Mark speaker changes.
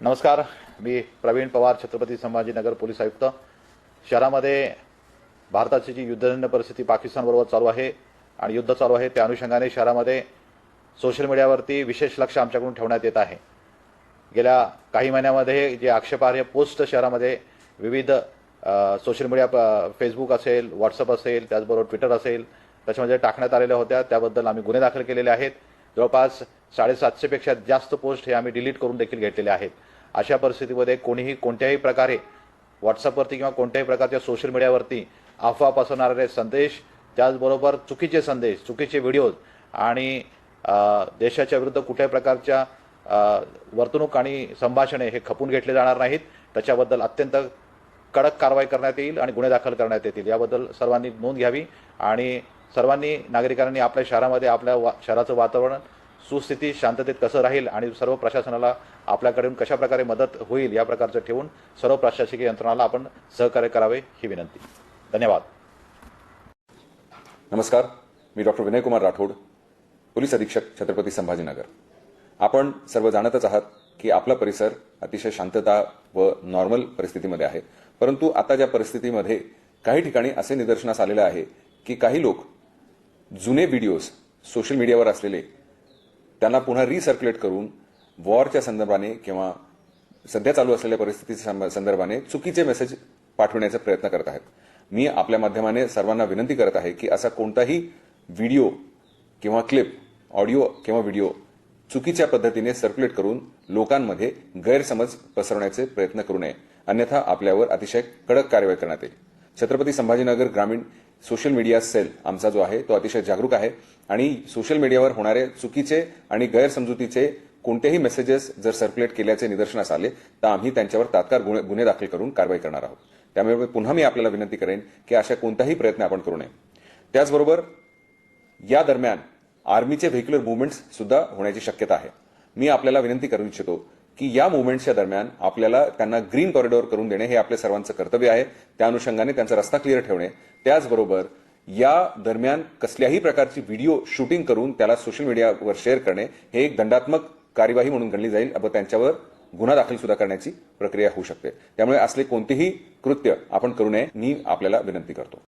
Speaker 1: नमस्कार मी प्रवीण पवार छत्रपती संभाजीनगर पोलीस आयुक्त. शहरामध्ये भारताची जी युद्धजन्य परिस्थिती पाकिस्तानबरोबर चालू आहे आणि युद्ध चालू आहे त्या अनुषंगाने शहरामध्ये सोशल मीडियावरती विशेष लक्ष आमच्याकडून ठेवण्यात येत आहे. गेल्या काही महिन्यामध्ये जे आक्षेपार्ह पोस्ट शहरामध्ये विविध सोशल मीडिया प- फेसबुक असेल व्हॉट्सअप असेल त्याचबरोबर ट्विटर असेल त्याच्यामध्ये टाकण्यात आलेल्या होत्या. त्याबद्दल आम्ही गुन्हे दाखल केलेले आहेत. जवळपास साडेसातशेपेक्षा जास्त पोस्ट हे आम्ही डिलीट करून देखील घेतलेले आहेत. अशा परिस्थितीमध्ये कोणीही कोणत्याही प्रकारे व्हॉट्सअपवरती किंवा कोणत्याही प्रकारच्या सोशल मीडियावरती अफवा पसरणारे संदेश त्याचबरोबर चुकीचे संदेश चुकीचे व्हिडिओज आणि देशाच्या विरुद्ध कुठल्याही प्रकारच्या वर्तणूक आणि संभाषणे हे खपून घेतले जाणार नाहीत. त्याच्याबद्दल अत्यंत कडक कारवाई करण्यात येईल आणि गुन्हे दाखल करण्यात येतील. याबद्दल सर्वांनी नोंद घ्यावी आणि सर्वांनी नागरिकांनी आपल्या शहरामध्ये आपल्या वा शहराचं वातावरण सुस्थिती शांततेत कसं राहील आणि सर्व प्रशासनाला आपल्याकडून कशा प्रकारे मदत होईल या प्रकारचं ठेवून सर्व प्रशासकीय यंत्रणाला आपण सहकार्य करावे ही विनंती. धन्यवाद.
Speaker 2: नमस्कार. मी डॉक्टर विनयकुमार राठोड पोलीस अधीक्षक छत्रपती संभाजीनगर. आपण सर्व जाणतच आहात की आपला परिसर अतिशय शांतता व नॉर्मल परिस्थितीमध्ये आहे. परंतु आता ज्या परिस्थितीमध्ये काही ठिकाणी असे निदर्शनास आलेले आहे की काही लोक जुने व्हिडिओज सोशल मीडियावर असलेले त्यांना पुन्हा रिसर्क्युलेट करून वॉरच्या संदर्भाने किंवा सध्या चालू असलेल्या परिस्थिती संदर्भाने चुकीचे मेसेज पाठवण्याचा प्रयत्न करत आहेत. मी आपल्या माध्यमाने सर्वांना विनंती करत आहे की असा कोणताही व्हिडिओ किंवा क्लिप ऑडिओ किंवा व्हिडिओ चुकीच्या पद्धतीने सर्क्युलेट करून लोकांमध्ये गैरसमज पसरवण्याचे प्रयत्न करू नये. अन्यथा आपल्यावर अतिशय कडक कारवाई करण्यात येईल. छत्रपती संभाजीनगर ग्रामीण सोशल मीडिया सेल आमचा जो आहे तो अतिशय जागरूक आहे. आणि सोशल मीडियावर होणारे चुकीचे आणि गैरसमजुतीचे कोणतेही मेसेजेस जर सर्क्युलेट केल्याचे निदर्शनास आले तर आम्ही त्यांच्यावर तात्काळ गुन्हे गुन्हे दाखल करून कारवाई करणार आहोत. त्यामुळे पुन्हा मी आपल्याला विनंती करेन की अशा कोणताही प्रयत्न आपण करू नये. त्याचबरोबर या दरम्यान आर्मीचे व्हेक्युलर मुवमेंट्स सुद्धा होण्याची शक्यता आहे. मी आपल्याला विनंती करू इच्छितो की या मुवमेंट्सच्या दरम्यान आपल्याला त्यांना ग्रीन कॉरिडॉर करून देणे हे आपल्या सर्वांचं कर्तव्य आहे. त्या अनुषंगाने त्यांचा रस्ता क्लिअर ठेवणे. त्याचबरोबर या दरम्यान कसल्याही प्रकारची व्हिडिओ शूटिंग करून त्याला सोशल मीडियावर शेअर करणे हे एक दंडात्मक कार्यवाही म्हणून गणली जाईल. व त्यांच्यावर गुन्हा दाखल सुद्धा करण्याची प्रक्रिया होऊ शकते. त्यामुळे असले कोणतेही कृत्य आपण करू नये मी आपल्याला विनंती करतो.